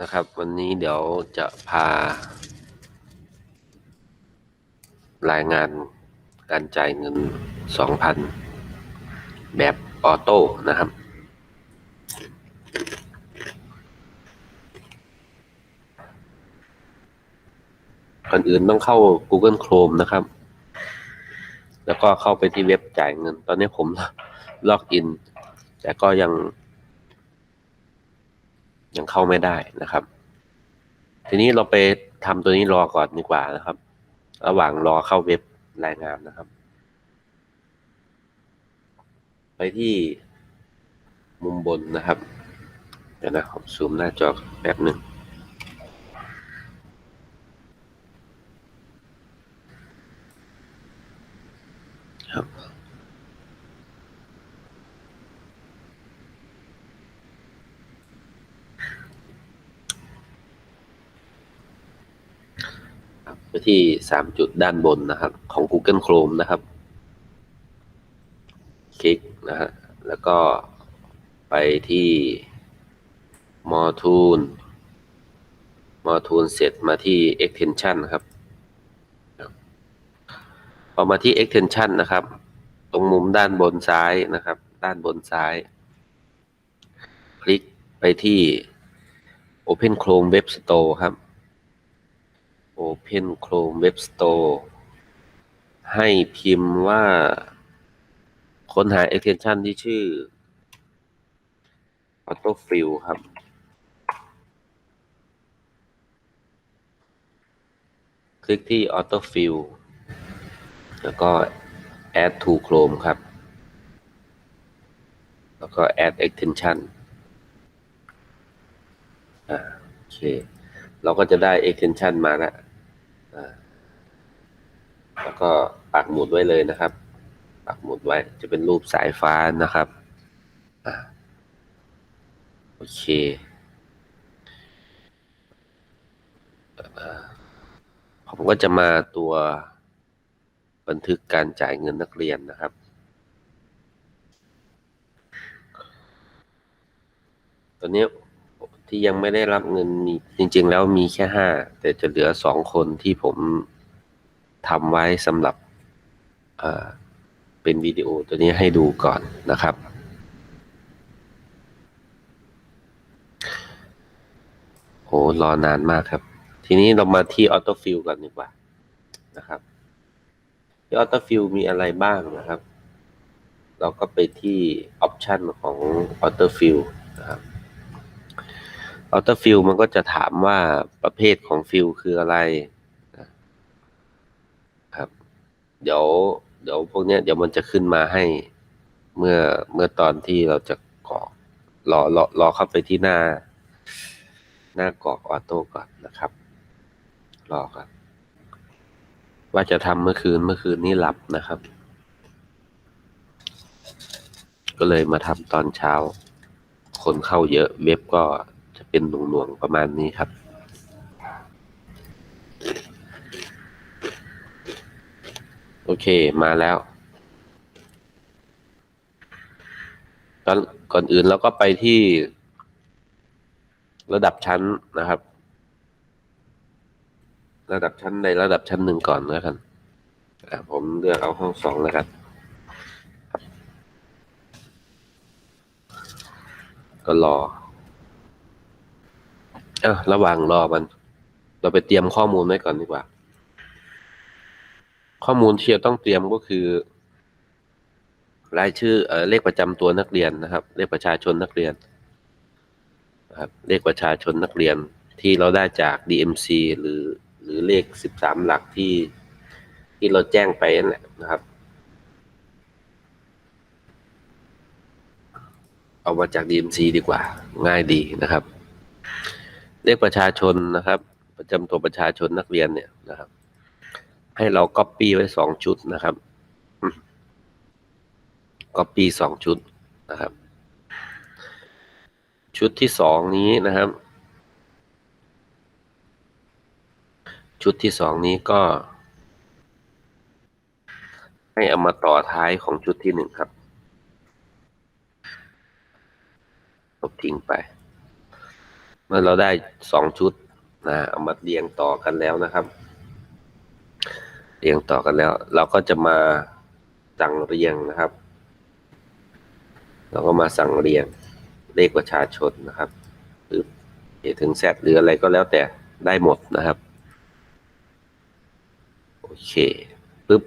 นะครับวันนี้เดี๋ยวจะพา รายงานการจ่ายเงิน 2,000 แบบออโต้นะครับ ก่อนอื่นต้องเข้า Google Chrome นะครับ แล้วก็เข้าไปที่เว็บจ่ายเงิน ตอนนี้ผมล็อกอิน แต่ก็ยัง ยังเข้าไม่ได้นะครับ ทีนี้เราไปทำตัวนี้รอก่อนดีกว่านะครับ ระหว่างรอเข้าเว็บรายงานนะครับ ไปที่มุมบนนะครับ เดี๋ยวนะผมซูมหน้าจอแป๊บหนึ่งครับ ไปที่สามจุดด้านบนนะครับ ของ Google Chrome นะครับ คลิกนะฮะ แล้วก็ไปที่ More Tool More Tool เสร็จมาที่ Extension ครับพอมาที่ extension นะครับ ตรงมุมด้านบนซ้ายนะครับ ด้านบนซ้าย คลิกไปที่ Open Chrome Web Store ครับ Open Chrome Web Store ให้พิมพ์ว่าค้นหา extension ที่ชื่อ Autofill ครับ คลิกที่ Autofill แล้วก็ add to Chrome ครับ แล้วก็ add extension อ่าโอเค เราก็จะได้ extension มาแล้ว แล้วก็ปักหมุดไว้เลยนะครับ ปักหมุดไว้จะเป็นรูปสายฟ้านะครับอโอเคอผมก็จะมาตัวบันทึกการจ่ายเงินนักเรียนนะครับตอนนี้ ที่ยังไม่ได้รับเงินมีจริง ๆ แล้วมีแค่ห้าแต่จะเหลือสองคนที่ผมทำไว้สำหรับเป็นวิดีโอตัวนี้ให้ดูก่อนนะครับ โห รอนานมากครับ ทีนี้เรามาที่ออโต้ฟิลก่อนดีกว่านะครับ ที่ออโต้ฟิลมีอะไรบ้างนะครับ เราก็ไปที่ออปชันของออโต้ฟิลนะครับ ออโต้ฟิลมันก็จะถามว่าประเภทของฟิลคืออะไรครับ เดี๋ยว เดี๋ยวพวกเนี้ยเดี๋ยวมันจะขึ้นมาให้ เมื่อเมื่อตอนที่เราจะกรอกรอรอรอเข้าไปที่หน้า หน้ากรอกออโต้ก่อนนะครับ รอก่อนว่าจะทำเมื่อคืนเมื่อคืนนี้หลับนะครับ ก็เลยมาทำตอนเช้า คนเข้าเยอะเว็บก็ เป็นหน่วงๆประมาณนี้ครับ โอเคมาแล้วก่อนก่อนอื่นเราก็ไปที่ระดับชั้นนะครับ ระดับชั้นในระดับชั้นหนึ่งก่อนแล้วกันผมเลือกเอาห้องสองแล้วกันก็รอ เออระหว่างรอมัน เราไปเตรียมข้อมูลไว้ก่อนดีกว่า ข้อมูลที่เราต้องเตรียมก็คือ รายชื่อเออเลขประจำตัวนักเรียนนะครับ เลขประชาชนนักเรียนนะครับ เลขประชาชนนักเรียนที่เราได้จาก DMC หรือหรือเลขสิบสามหลักที่ที่เราแจ้งไปนั่นแหละนะครับ เอามาจาก DMC ดีกว่าง่ายดีนะครับ เลขประชาชนนะครับ ประจำตัวประชาชนนักเรียนเนี่ยนะครับ ให้เรา Copy ไว้สองชุดนะครับ Copy สองชุดนะครับ ชุดที่สองนี้นะครับ ชุดที่สองนี้ก็ ให้เอามาต่อท้ายของชุดที่หนึ่งครับลบทิ้งไป เมื่อเราได้สองชุดนะเอามาเรียงต่อกันแล้วนะครับ เรียงต่อกันแล้ว เราก็จะมาสั่งเรียงนะครับ เราก็มาสั่งเรียงเลขประชาชนนะครับ หรือถึงแซดหรืออะไรก็แล้วแต่ได้หมดนะครับ โอเคปึ๊บ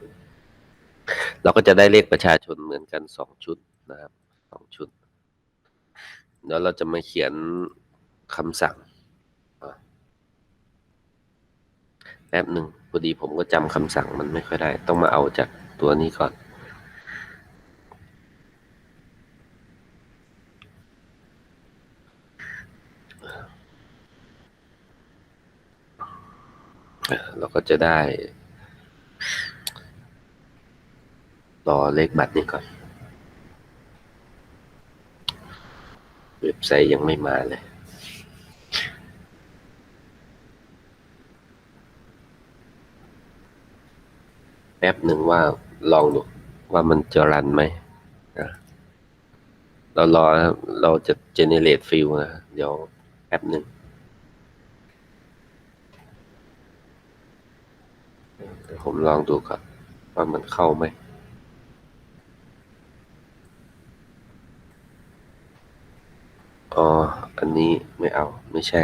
เราก็จะได้เลขประชาชนเหมือนกันสองชุดนะครับสองชุดเดี๋ยวเราจะมาเขียน คำสั่งแป๊บหนึ่งพอดีผมก็จำคำสั่งมันไม่ค่อยได้ ต้องมาเอาจากตัวนี้ก่อน เราก็จะได้ รอเลขบัตรนี้ก่อน เว็บไซต์ยังไม่มาเลย แป๊บหนึ่งว่าลองดูว่ามันจะรันไหมนะเรารอเราจะ generate field นะเดี๋ยวแป๊บหนึ่งผมลองดูก่อนว่ามันเข้าไหมอ๋อ อันนี้ไม่เอาไม่ใช่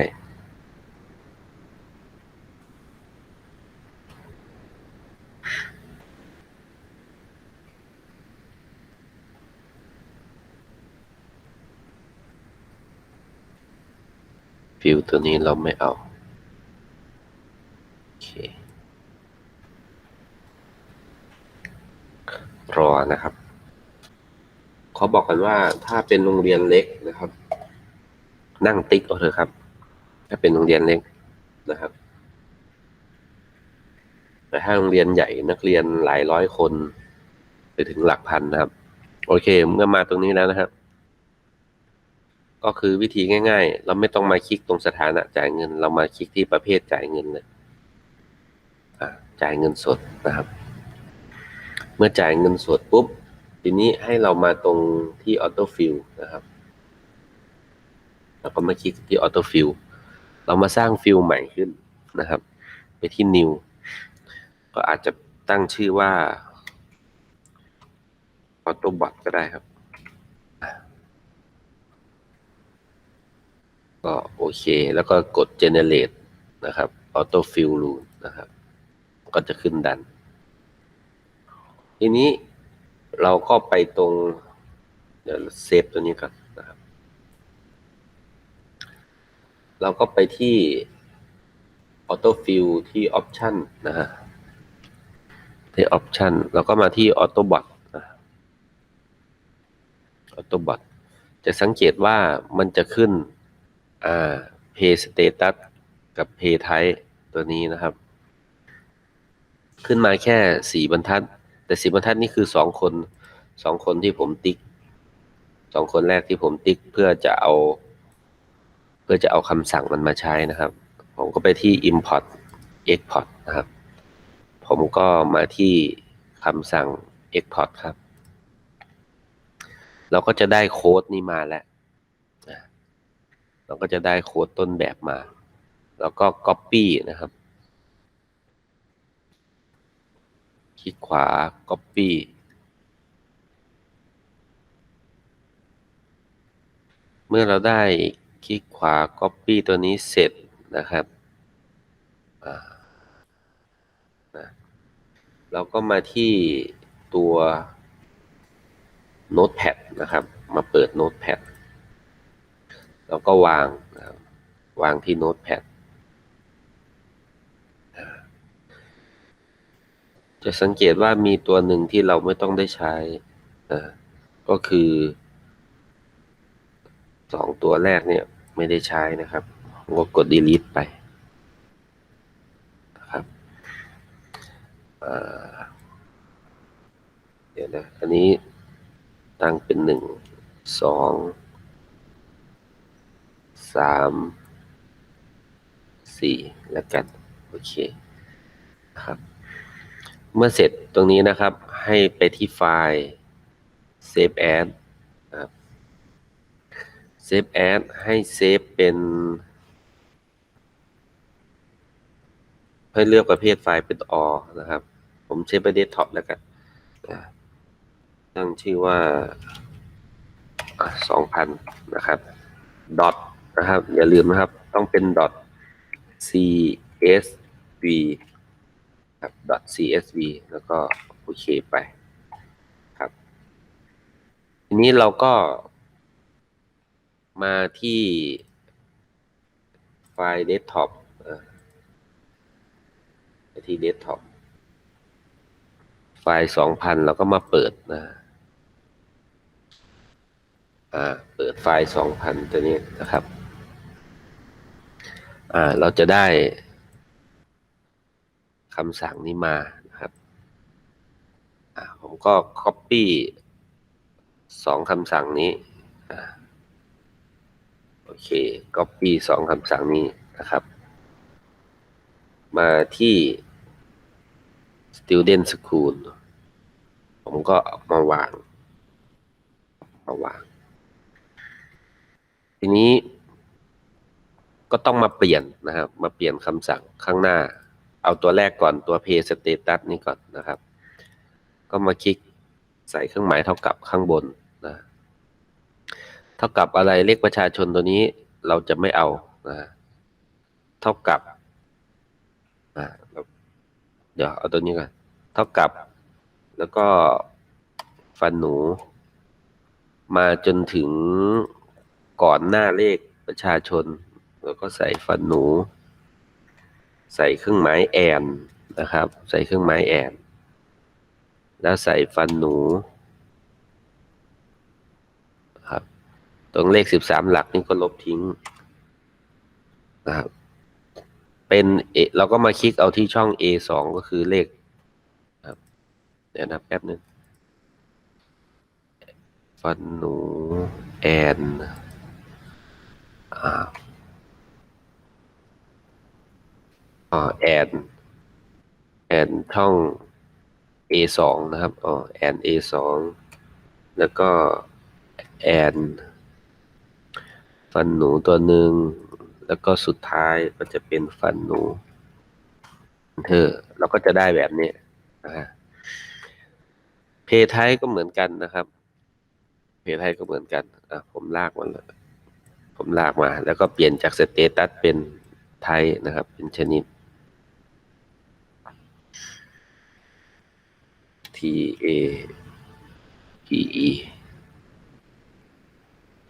ฟิวตัวนี้เราไม่เอา โอเค รอนะครับ เขาบอกกันว่าถ้าเป็นโรงเรียนเล็กนะครับ นั่งติ๊กเอาเถอะครับ ถ้าเป็นโรงเรียนเล็กนะครับแต่ถ้าโรงเรียนใหญ่นักเรียนหลายร้อยคน ไปถึงหลักพันนะครับ โอเค เมื่อมาตรงนี้แล้วนะครับ ก็คือวิธีง่าย ๆ เราไม่ต้องมาคลิกตรงสถานะจ่ายเงิน เรามาคลิกที่ประเภทจ่ายเงินเลยจ่ายเงินสดนะครับ เมื่อจ่ายเงินสดปุ๊บ ทีนี้ให้เรามาตรงที่ออโต้ฟิลนะครับ แล้วก็มาคลิกที่ออโต้ฟิลเรามาสร้างฟิลใหม่ขึ้นนะครับ ไปที่ new ก็อาจจะตั้งชื่อว่า Autobot ก็ได้ครับ ก็โอเค แล้วก็กด generate นะครับ auto fill rule นะครับ ก็จะขึ้นดัน ทีนี้เราก็ไปตรง เดี๋ยวเซฟตัวนี้ก่อนนะครับ เราก็ไปที่ auto fill ที่ option นะฮะที่ option แล้วก็มาที่ autobot นะ autobot จะสังเกตว่ามันจะขึ้น อ่า pay status กับ pay type ตัวนี้นะครับ ขึ้นมาแค่สี่บรรทัด แต่สี่บรรทัดนี่คือสองคนสองคนที่ผมติ๊กสองคนแรกที่ผมติ๊กเพื่อจะเอา เพื่อจะเอาคำสั่งมันมาใช้นะครับ ผมก็ไปที่ import export นะครับ ผมก็มาที่คำสั่ง export ครับ เราก็จะได้โค้ดนี้มาแล้ว เราก็จะได้โค้ดต้นแบบมา แล้วก็ copy นะครับ คลิกขวา copy เมื่อเราได้คลิกขวา copy ตัวนี้เสร็จนะครับนะเราก็มาที่ตัว Notepad นะครับ มาเปิด Notepad แล้วก็วางนะครับวางที่ Notepad จะสังเกตว่ามีตัวหนึ่งที่เราไม่ต้องได้ใช้ก็คือสองตัวแรกเนี่ยไม่ได้ใช้นะครับผมก็กด delete ไปนะครับเดี๋ยวนะ อันนี้ตั้งเป็นหนึ่งสอง สามสี่แล้วกัน โอเคครับ เมื่อเสร็จตรงนี้นะครับ ให้ไปที่ไฟล์ save as ครับ save as ให้เซฟเป็นให้เลือกประเภทไฟล์เป็นออนะครับ ผมใช้ไปเดสก์ท็อปแล้วกันตั้งชื่อว่าสองพันนะครับ ดอท นะครับ อย่าลืมนะครับ ต้องเป็น csv ครับ csv แล้วก็โอเคไปครับ ทีนี้เราก็มาที่ไฟล์เดสก์ท็อปไปที่เดสก์ท็อปไฟล์สองพันเราก็มาเปิดนะอ่า เปิดไฟล์สองพันตัวนี้นะครับ อ่าเราจะได้คำสั่งนี้มานะครับอ่าผมก็ copy สองคำสั่งนี้อ่าโอเค copy สองคำสั่งนี้นะครับ มาที่ student school ผมก็มาวาง มาวาง ทีนี้ ก็ต้องมาเปลี่ยนนะครับ มาเปลี่ยนคำสั่งข้างหน้า เอาตัวแรกก่อนตัว pay status นี่ก่อนนะครับ ก็มาคลิกใส่เครื่องหมายเท่ากับข้างบนนะเท่ากับอะไรเลขประชาชนตัวนี้เราจะไม่เอานะเท่ากับอ่าเดี๋ยวเอาตัวนี้ก่อนเท่ากับ แล้วก็ฟันหนู มาจนถึงก่อนหน้าเลขประชาชน แล้วก็ใส่ฟันหนู ใส่เครื่องหมายแอนนะครับ ใส่เครื่องหมายแอน แล้วใส่ฟันหนูครับตรงเลขสิบสามหลักนี่ก็ลบทิ้งนะครับเป็นเอเราก็มาคลิกเอาที่ช่อง A สองก็คือเลขครับเดี๋ยวนะแป๊บนึงฟันหนูแอนอ่า อ๋อแอนแอนช่อง A สองนะครับอ๋อแอน A สองแล้วก็แอนฟันหนูตัวหนึ่งแล้วก็สุดท้ายก็จะเป็นฟันหนูเธอเราก็จะได้แบบนี้นะฮะเพย์ไทยก็เหมือนกันนะครับ เพย์ไทยก็เหมือนกันอะผมลากมาเลยผมลากมา แล้วก็เปลี่ยนจากสเตตัสเป็นไทยนะครับ เป็นชนิด A P E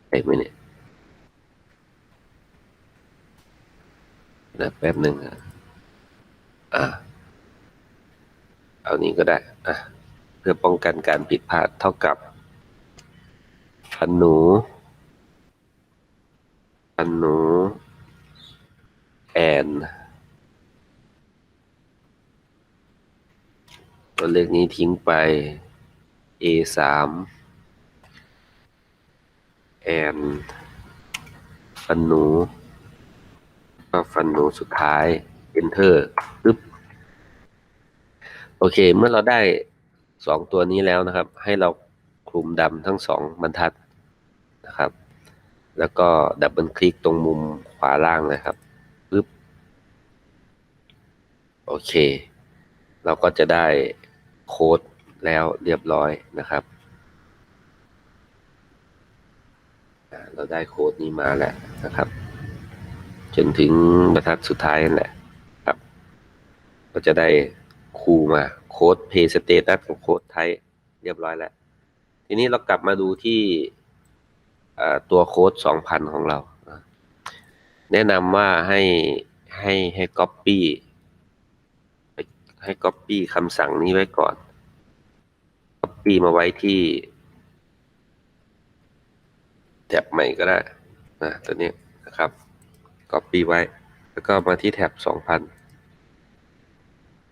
ใช่ไหมเนี่ยนะแป๊บหนึ่งอะอะเอานี้ก็ได้อะเพื่อป้องกันการผิดพลาดเท่ากับพันหนูพันหนูแอน ตัวเลขนี้ทิ้งไป A สาม n ฟันหนู ก็ฟันหนูสุดท้าย enter ปึ๊บ โอเค เมื่อเราได้สองตัวนี้แล้วนะครับ ให้เราคลุมดำทั้งสองบรรทัดนะครับ แล้วก็ดับเบิลคลิกตรงมุมขวาล่างเลยครับปึ๊บ โอเค เราก็จะได้ โค้ดแล้วเรียบร้อยนะครับ เราได้โค้ดนี้มาแล้วนะครับ จนถึงบรรทัดสุดท้ายนั่นแหละครับ ก็จะได้คูมาโค้ด pay status กับโค้ดไทยเรียบร้อยแล้ว ทีนี้เรากลับมาดูที่ตัวโค้ด 2,000 ของเรา แนะนำว่าให้ให้ให้ copy ให้ copy คำสั่งนี้ไว้ก่อน copy มาไว้ที่ แท็บใหม่ก็ได้นะตัวนี้นะครับ copy ไว้ แล้วก็มาที่แท็บ 2,000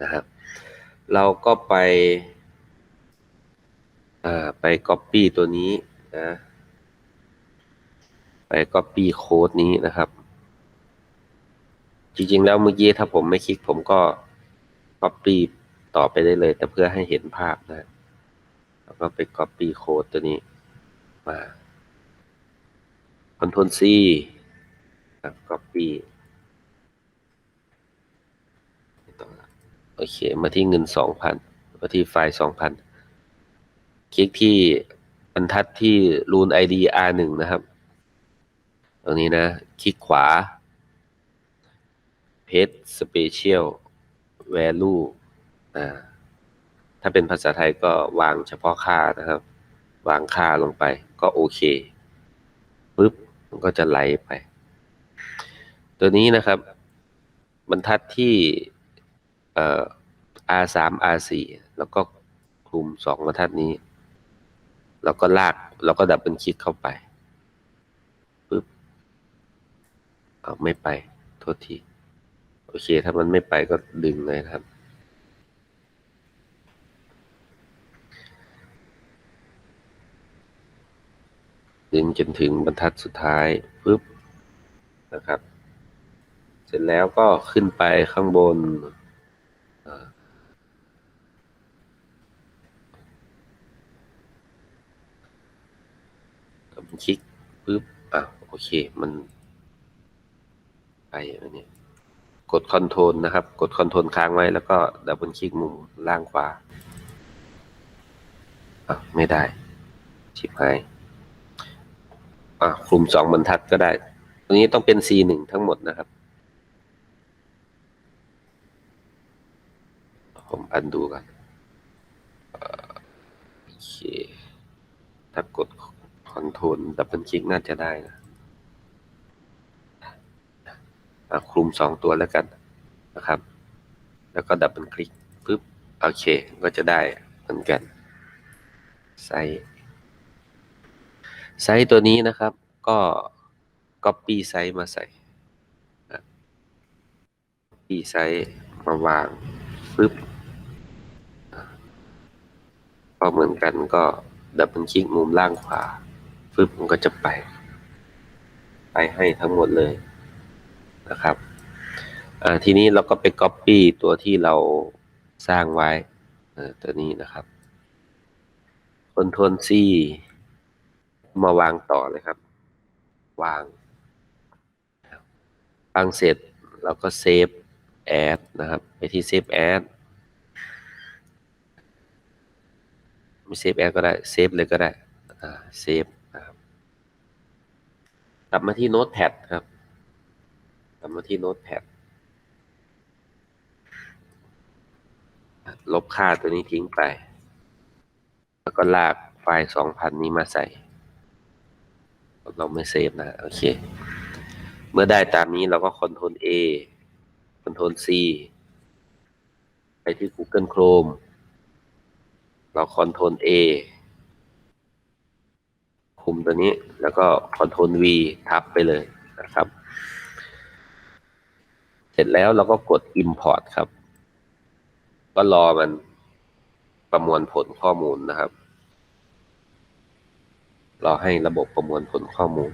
นะครับ เราก็ไปอ่าไป copy ตัวนี้นะไป copy โค้ดนี้นะครับ จริงๆ แล้วเมื่อกี้ถ้าผมไม่คลิกผมก็ copy ต่อไปได้เลย แต่เพื่อให้เห็นภาพนะ แล้วก็ไป copy โค้ดตัวนี้มา Ctrl C ครับ copy โอเค มาที่เงินสองพันมาที่ไฟล์สองพันคลิกที่บรรทัดที่ Rune ID R1 นะครับ ตรงนี้นะ คลิกขวา Paste Special Value อ่าถ้าเป็นภาษาไทยก็วางเฉพาะค่านะครับ วางค่าลงไปก็โอเคปุ๊บมันก็จะไหลไป ตัวนี้นะครับ บรรทัดที่เอ่อ R3 R4 แล้วก็คลุมสองบรรทัดนี้ แล้วก็ลากแล้วก็ดับเบิลคลิกเข้าไปปุ๊บเอาไม่ไป โทษที โอเค ถ้ามันไม่ไปก็ดึงเลยครับ ดึงจนถึงบรรทัดสุดท้ายปุ๊บนะครับ เสร็จแล้วก็ขึ้นไปข้างบนคลิกปุ๊บอะโอเค มัน ไปอันนี้ กดคอนโทรลนะครับ กดคอนโทรลค้างไว้แล้วก็ดับเบิลคลิกมุมล่างขวาอะไม่ได้ ชิบหายอะคลุมสองบรรทัดก็ได้ ตรงนี้ต้องเป็น C หนึ่งทั้งหมดนะครับ ผมอันดูกันเออโอเค ถ้ากดคอนโทรลดับเบิลคลิกน่าจะได้นะอะ คลุมสองตัวแล้วกันนะครับ แล้วก็ดับเบิลคลิกปุ๊บโอเคก็จะได้เหมือนกันไซส์ไซส์ตัวนี้นะครับก็ copy ไซส์มาใส่ copy ไซส์มาวางปึ๊บก็เหมือนกันก็ดับเบิลคลิกมุมล่างขวาปึ๊บมันก็จะไป ไปให้ทั้งหมดเลย นะครับทีนี้เราก็ไป copy ตัวที่เราสร้างไว้ตัวนี้นะครับ Ctrl C มาวางต่อเลยครับ วางวางเสร็จเราก็เซฟแอดนะครับ ไปที่เซฟแอดไม่เซฟแอดก็ได้เซฟเลยก็ได้เซฟนะครับกลับมาที่โน้ตแพดครับ กลับมาที่โน้ตแพดลบค่าตัวนี้ทิ้งไป แล้วก็ลากไฟล์สองพันนี้มาใส่ เราไม่เซฟนะ โอเค เมื่อได้ตามนี้เราก็ Ctrl A Ctrl C ไปที่ Google Chrome เรา Ctrl A คุมตัวนี้แล้วก็ Ctrl V ทับไปเลยนะครับ ร็จแล้วเราก็กด Import ครับ ก็รอมันประมวลผลข้อมูลนะครับ รอให้ระบบประมวลผลข้อมูล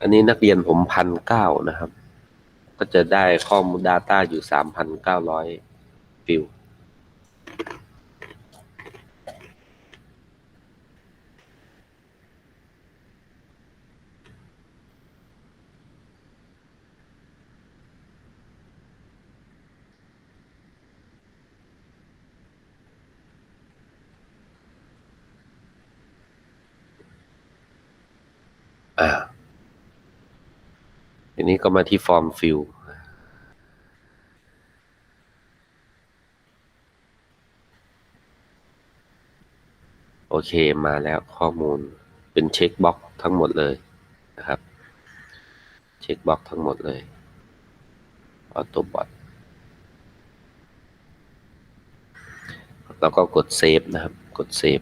อันนี้นักเรียนผมพันเก้านะครับ ก็จะได้ข้อมูล Data อยู่ 3,900 ฟิล อ่า ทีนี้ก็มาที่ฟอร์มฟิลโอเคมาแล้วข้อมูลเป็นเช็คบ็อกทั้งหมดเลยนะครับ เช็คบ็อกทั้งหมดเลยออโต้บอทแล้วก็กดเซฟนะครับ กดเซฟ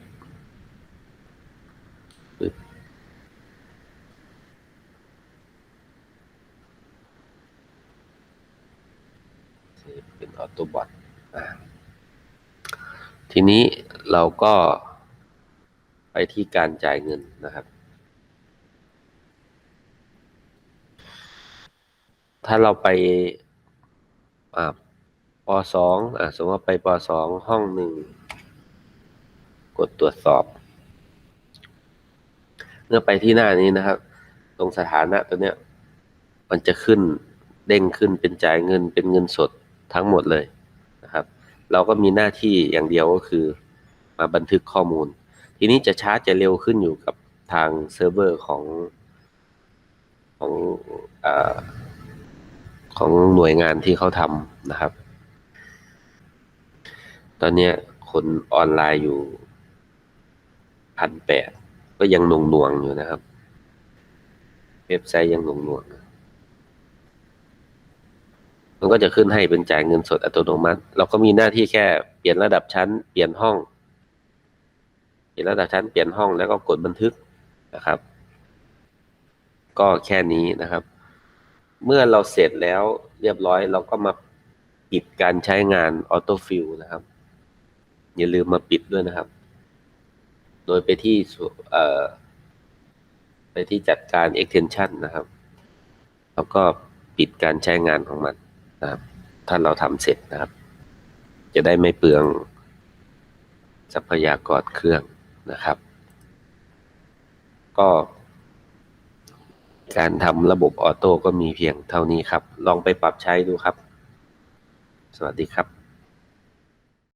ปึ๊บ เซ ฟเป็นออโต้บอททีนี้เราก็ไปที่การจ่ายเงินนะครับ ถ้าเราไปอ่าปสองอ่าสมมติว่าไปปสองห้องหนึ่งกดตรวจสอบ เมื่อไปที่หน้านี้นะครับ ตรงสถานะตัวเนี้ย มันจะขึ้นเด้งขึ้นเป็นจ่ายเงินเป็นเงินสด ทั้งหมดเลยนะครับ เราก็มีหน้าที่อย่างเดียวก็คือมาบันทึกข้อมูล ทีนี้จะช้าจะเร็วขึ้นอยู่กับทางเซิร์ฟเวอร์ของของอของหน่วยงานที่เขาทำนะครับ ตอนนี้คนออนไลน์อยู่พันแปดก็ยังหน่วงหน่วงๆอยู่นะครับ เว็บไซต์ยังหน่วงหน่วงๆ มันก็จะขึ้นให้เป็นจ่ายเงินสดอัตโนมัติ เราก็มีหน้าที่แค่เปลี่ยนระดับชั้น เปลี่ยนห้อง เปลี่ยนระดับชั้น เปลี่ยนห้องแล้วก็กดบันทึกนะครับ ก็แค่นี้นะครับ เมื่อเราเสร็จแล้วเรียบร้อย เราก็มาปิดการใช้งานออโต้ฟิลนะครับ อย่าลืมมาปิดด้วยนะครับ โดยไปที่เอ่อไปที่จัดการ extension นะครับ แล้วก็ปิดการใช้งานของมัน นะครับ ถ้าเราทำเสร็จนะครับ จะได้ไม่เปลืองทรัพยากรเครื่องนะครับ ก็การทำระบบออโต้ก็มีเพียงเท่านี้ครับ ลองไปปรับใช้ดูครับ สวัสดีครับ